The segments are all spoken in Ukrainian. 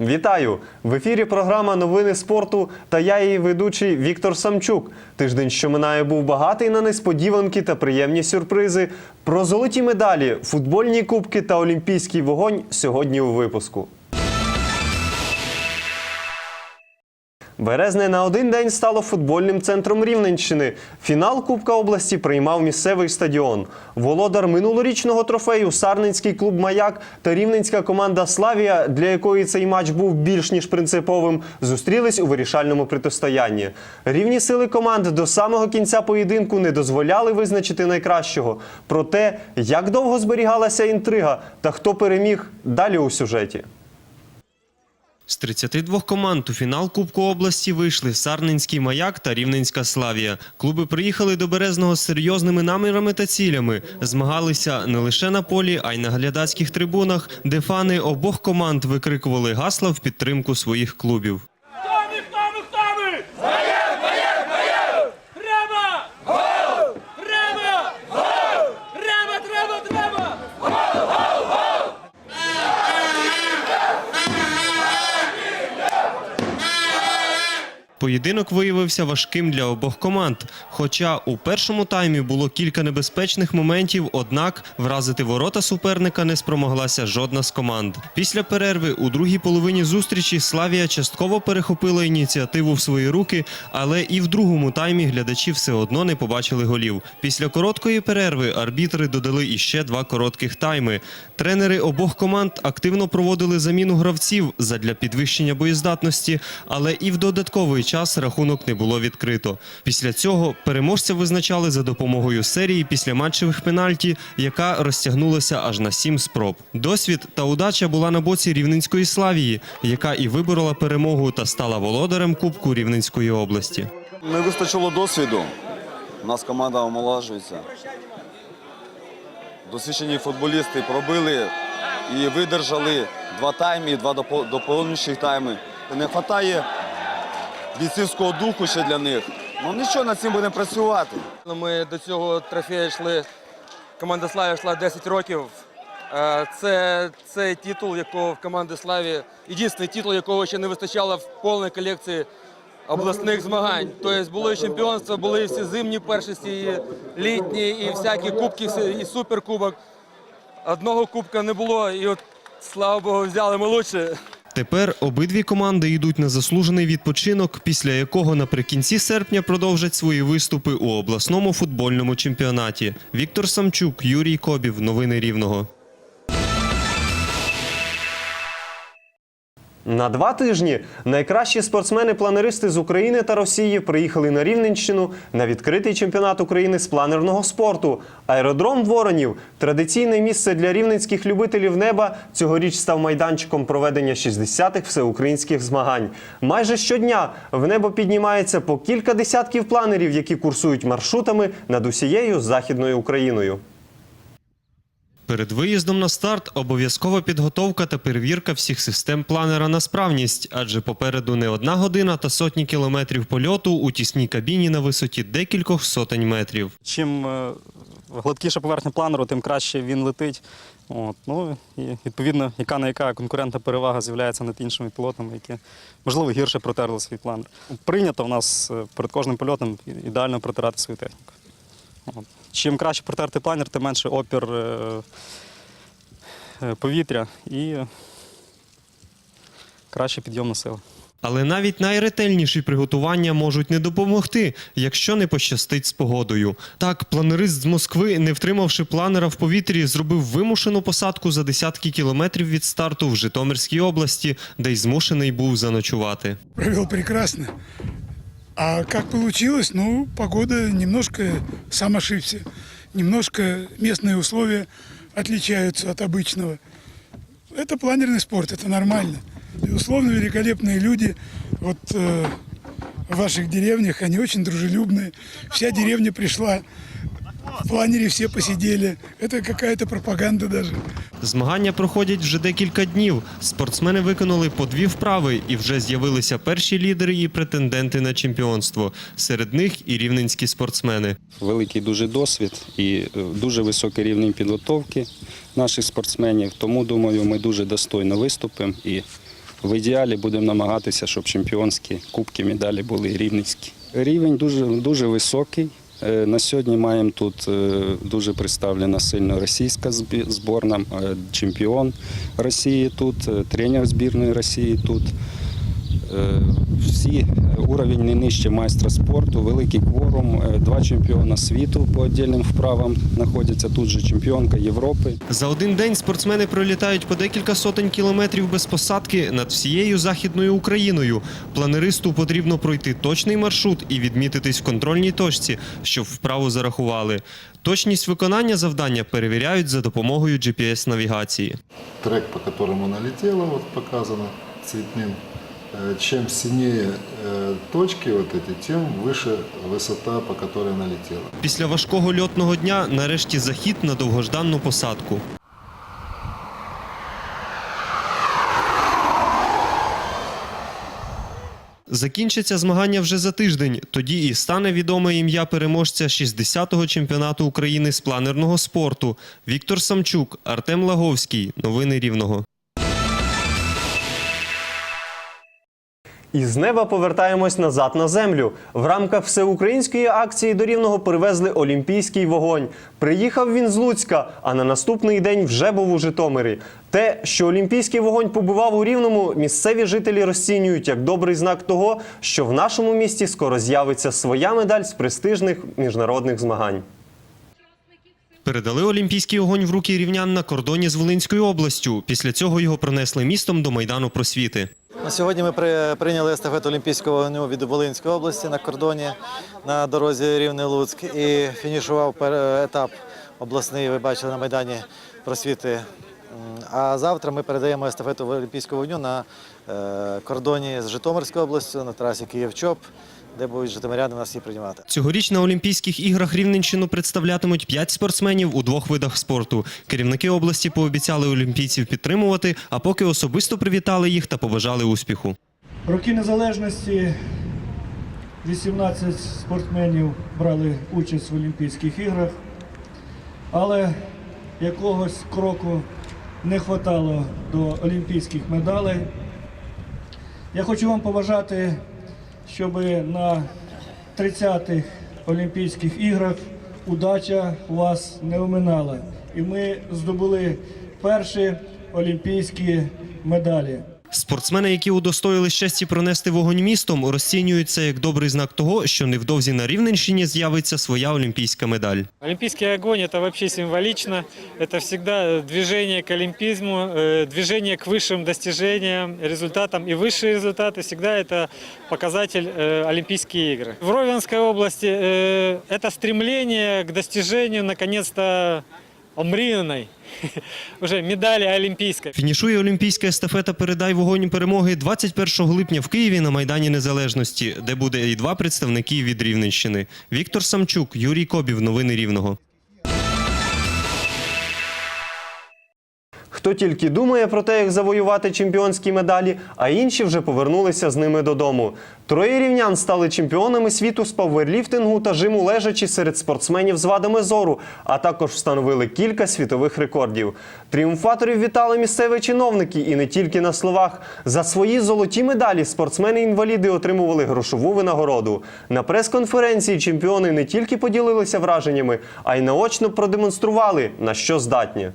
Вітаю! В ефірі програма Новини спорту та я її ведучий Віктор Самчук. Тиждень, що минає, був багатий на несподіванки та приємні сюрпризи. Про золоті медалі, футбольні кубки та олімпійський вогонь сьогодні у випуску. Березне на один день стало футбольним центром Рівненщини. Фінал Кубка області приймав місцевий стадіон. Володар минулорічного трофею Сарненський клуб Маяк та рівненська команда Славія, для якої цей матч був більш ніж принциповим, зустрілись у вирішальному протистоянні. Рівні сили команд до самого кінця поєдинку не дозволяли визначити найкращого. Про те, як довго зберігалася інтрига та хто переміг, далі у сюжеті. З 32 команд у фінал Кубку області вийшли Сарненський маяк та Рівненська Славія. Клуби приїхали до Березного з серйозними намірами та цілями. Змагалися не лише на полі, а й на глядацьких трибунах, де фани обох команд викрикували гасла в підтримку своїх клубів. Поєдинок виявився важким для обох команд. Хоча у першому таймі було кілька небезпечних моментів, однак вразити ворота суперника не спромоглася жодна з команд. Після перерви у другій половині зустрічі Славія частково перехопила ініціативу в свої руки, але і в другому таймі глядачі все одно не побачили голів. Після короткої перерви арбітри додали іще два коротких тайми. Тренери обох команд активно проводили заміну гравців задля підвищення боєздатності, але і в додатковий час рахунок не було відкрито. Після цього переможця визначали за допомогою серії післяматчевих пенальті, яка розтягнулася аж на сім спроб. Досвід та удача була на боці Рівненської Славії, яка і виборола перемогу та стала володарем Кубку Рівненської області. Не вистачило досвіду. У нас команда омолажується. Досвідчені футболісти пробили і видержали два тайми, два допо- доповнюючих тайми. Не вистачає бійцівського духу ще для них. Ну нічого, над цим будемо працювати. Ну, Ми до цього трофею йшли. Команда Славі йшла 10 років. Е, Це цей титул, якого в команди Славі, єдиний титул, якого ще не вистачало в повній колекції обласних змагань. Тобто були чемпіонства, були всі зимні першості, і літні, і всякі кубки, і суперкубок. Одного кубка не було, і от слава Богу, взяли ми лучше. Тепер обидві команди йдуть на заслужений відпочинок, після якого наприкінці серпня продовжать свої виступи у обласному футбольному чемпіонаті. Віктор Самчук, Юрій Кобів. Новини Рівного. На два тижні найкращі спортсмени-планеристи з України та Росії приїхали на Рівненщину на відкритий чемпіонат України з планерного спорту. Аеродром Воронів традиційне місце для рівненських любителів неба. Цьогоріч став майданчиком проведення 60-х всеукраїнських змагань. Майже щодня в небо піднімається по кілька десятків планерів, які курсують маршрутами над усією західною Україною. Перед виїздом на старт обов'язкова підготовка та перевірка всіх систем планера на справність, адже попереду не одна година та сотні кілометрів польоту у тісній кабіні на висоті декількох сотень метрів. Чим е, гладкіша поверхня планеру, тим краще він летить. От, ну, і відповідно, яка на яка конкурентна перевага з'являється над іншими пілотами, які, можливо, гірше протерли свій планер. Прийнято в нас е, перед кожним польотом ідеально протирати свою техніку. Чим краще протерти планер, тим менше опір е, е, повітря і краще підйомна сила. Але навіть найретельніші приготування можуть не допомогти, якщо не пощастить з погодою. Так, планерист з Москви, не втримавши планера в повітрі, зробив вимушену посадку за десятки кілометрів від старту в Житомирській області, де й змушений був заночувати. провел прекрасно. А как получилось? Ну, погода немножко сам ошибся. Немножко местные условия отличаются от обычного. Это планерный спорт, это нормально. Безусловно, великолепные люди. Вот э, в ваших деревнях они очень дружелюбные. Вся деревня пришла. В планере все посидели. Это какая-то пропаганда даже. Змагання проходять вже декілька днів. Спортсмени виконали по дві вправи, і вже з'явилися перші лідери і претенденти на чемпіонство. Серед них і рівненські спортсмени. великий дуже досвід і е, дуже високий рівень підготовки наших спортсменів. Тому думаю, ми дуже достойно виступимо і В ідеалі будемо намагатися, щоб чемпіонські кубки, медалі були рівненські. Рівень дуже, дуже високий. Е, На сьогодні маємо тут е, дуже представлена сильно російська збі- зборна, е, чемпіон Росії тут, тренер збірної Росії тут. Е, Всі е, уровень не нижче майстра спорту, великий кворум, е, два чемпіона світу по віддільним вправам знаходяться тут же чемпіонка Європи. За один день спортсмени пролітають по декілька сотень кілометрів без посадки над всією західною Україною. Планеристу потрібно пройти точний маршрут і відмітитись в контрольній точці, щоб вправу зарахували. Точність виконання завдання перевіряють за допомогою GPS-навігації. трек, по которому она летела, вот показано цветным. Э, Чем синее э, точки вот эти, тем выше высота, по которой она летела. Після важкого льотного дня нарешті захід на довгожданну посадку. Закінчаться змагання вже за тиждень. Тоді і стане відоме ім'я переможця 60-го чемпіонату України з планерного спорту. Віктор Самчук, Артем Лаговський. Новини Рівного. Із неба повертаємось назад на землю. В рамках всеукраїнської акції до Рівного привезли олімпійський вогонь. Приїхав він з Луцька, а на наступний день вже був у Житомирі. Те, що олімпійський вогонь побував у Рівному, місцеві жителі розцінюють як добрий знак того, що в нашому місті скоро з'явиться своя медаль з престижних міжнародних змагань. Передали олімпійський огонь в руки рівнян на кордоні з Волинською областю. Після цього його пронесли містом до Майдану просвіти. На сьогодні ми при- прийняли естафету Олімпійського вогню від Волинської області на кордоні на дорозі Рівне-Луцьк і фінішував етап обласний, ви бачили на Майдані просвіти. А завтра ми передаємо естафету Олімпійського вогню на е, кордоні з Житомирською областю на трасі Київ-Чоп, де будуть житомиряни нас всі приймати. Цьогоріч на Олімпійських іграх Рівненщину представлятимуть п'ять спортсменів у двох видах спорту. Керівники області пообіцяли олімпійців підтримувати, а поки особисто привітали їх та побажали успіху. Роки незалежності 18 спортсменів брали участь в Олімпійських іграх, але якогось кроку не вистачало до олімпійських медалей. Я хочу вам побажати, щоб на 30-х Олімпійських іграх удача вас не оминала. І ми здобули перші олімпійські медалі. Спортсмени, які удостоїли щасті пронести вогонь містом, розцінюють це як добрий знак того, що невдовзі на Рівненщині з'явиться своя олімпійська медаль. Олимпийский огонь – это вообще символично. Это всегда движение к олимпизму, э, движение к высшим достижениям, результатам. И высшие результаты всегда это показатель э, Олимпийские игры. В Ровенской области э, это стремление к достижению, наконец-то, омріяної уже медалі олімпійська. Фінішує олімпійська естафета Передай вогонь перемоги 21 липня в Києві на Майдані Незалежності, де буде і два представники від Рівненщини. Віктор Самчук, Юрій Кобів. Новини Рівного. Хто тільки думає про те, як завоювати чемпіонські медалі, а інші вже повернулися з ними додому. Троє рівнян стали чемпіонами світу з пауерліфтингу та жиму лежачі серед спортсменів з вадами зору, а також встановили кілька світових рекордів. Тріумфаторів вітали місцеві чиновники і не тільки на словах. За свої золоті медалі спортсмени-інваліди отримували грошову винагороду. На прес-конференції чемпіони не тільки поділилися враженнями, а й наочно продемонстрували, на що здатні.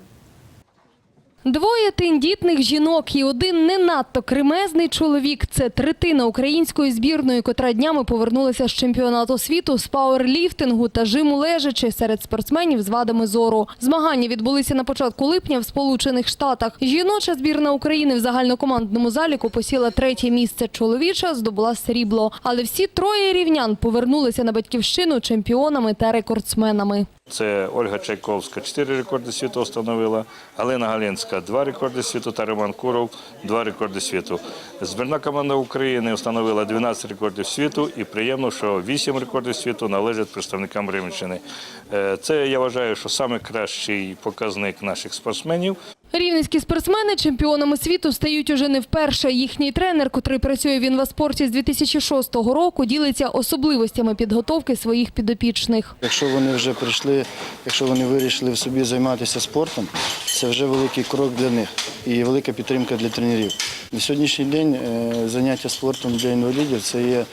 Двоє тендітних жінок і один не надто кремезний чоловік. Це третина української збірної, котра днями повернулася з чемпіонату світу з пауерліфтингу та жиму лежачи серед спортсменів з вадами зору. Змагання відбулися на початку липня в Сполучених Штатах. Жіноча збірна України в загальнокомандному заліку посіла третє місце. Чоловіча здобула срібло. Але всі троє рівнян повернулися на батьківщину чемпіонами та рекордсменами. Це Ольга Чайковська, чотири рекорди світу встановила, Галина Галінська, два рекорди світу та Роман Куров, два рекорди світу. Збірна команда України встановила 12 рекордів світу і приємно, що 8 рекордів світу належать представникам Рівненщини. Е, Це я вважаю, що найкращий показник наших спортсменів. Рівненські спортсмени чемпіонами світу стають уже не вперше. Їхній тренер, котрий працює в інваспорті з 2006 року, ділиться особливостями підготовки своїх підопічних. Якщо вони вже прийшли, якщо вони вирішили в собі займатися спортом, це вже великий крок для них і велика підтримка для тренерів. На сьогоднішній день е, заняття спортом для інвалідів це є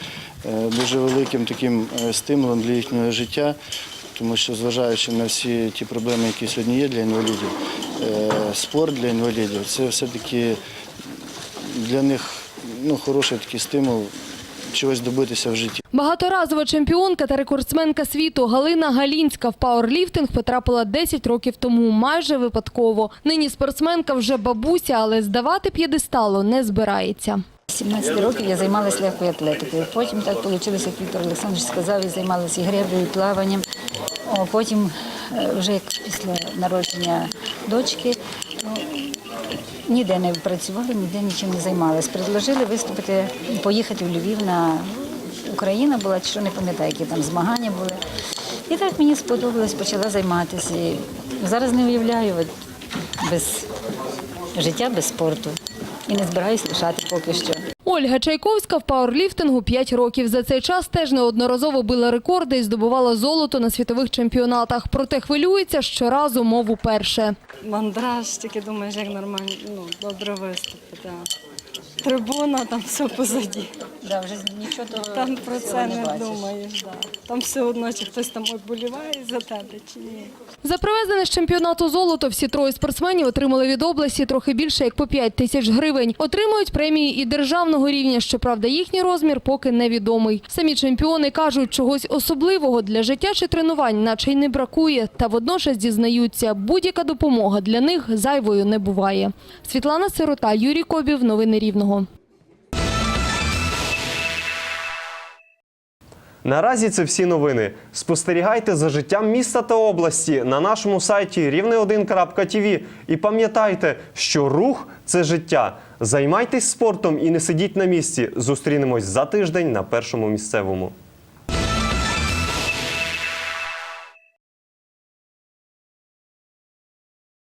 е, дуже великим таким е, стимулом для їхнього життя, тому що зважаючи на всі ті проблеми, які сьогодні є для інвалідів, спорт для інвалідів це все-таки для них ну, хороший такий стимул чогось добитися в житті. Багаторазова чемпіонка та рекордсменка світу Галина Галінська в пауерліфтинг потрапила 10 років тому, майже випадково. Нині спортсменка вже бабуся, але здавати п'єдесталу не збирається. 17 років я займалася легкою атлетикою. Потім так вийшло, як Віктор Олександрович сказав, я займалася і греблею, і плаванням. Потім, е, вже після народження дочки, ну, ніде не працювала, ніде нічим не займалася. Предложили виступити, поїхати в Львів на Україна була, що не пам'ятаю, які там змагання були. І так мені сподобалось, почала займатися. Зараз не уявляю без життя без спорту. І не збираюсь лишати поки що. Ольга Чайковська в пауерліфтингу 5 років. За цей час теж неодноразово била рекорди і здобувала золото на світових чемпіонатах. Проте хвилюється щоразу, мову перше. Мандраж, тільки думаєш, як нормально, ну, добре виступити. Трибуна, там все позаді. Да, вже нічого того Там про цього це не не бачиш. думаєш. Да. Там все одно, чи хтось там оболіває за тебе, чи ні. За привезене з чемпіонату золото всі троє спортсменів отримали від області трохи більше як по 5 тисяч гривень. Отримують премії і державного рівня. Щоправда, їхній розмір поки невідомий. Самі чемпіони кажуть, чогось особливого для життя чи тренувань, наче й не бракує. Та водночас дізнаються, будь-яка допомога для них зайвою не буває. Світлана Сирота, Юрій Кобів. Новини Рівного. Наразі це всі новини. Спостерігайте за життям міста та області на нашому сайті рівне1.тв і пам'ятайте, що рух це життя. Займайтесь спортом і не сидіть на місці. Зустрінемось за тиждень на першому місцевому.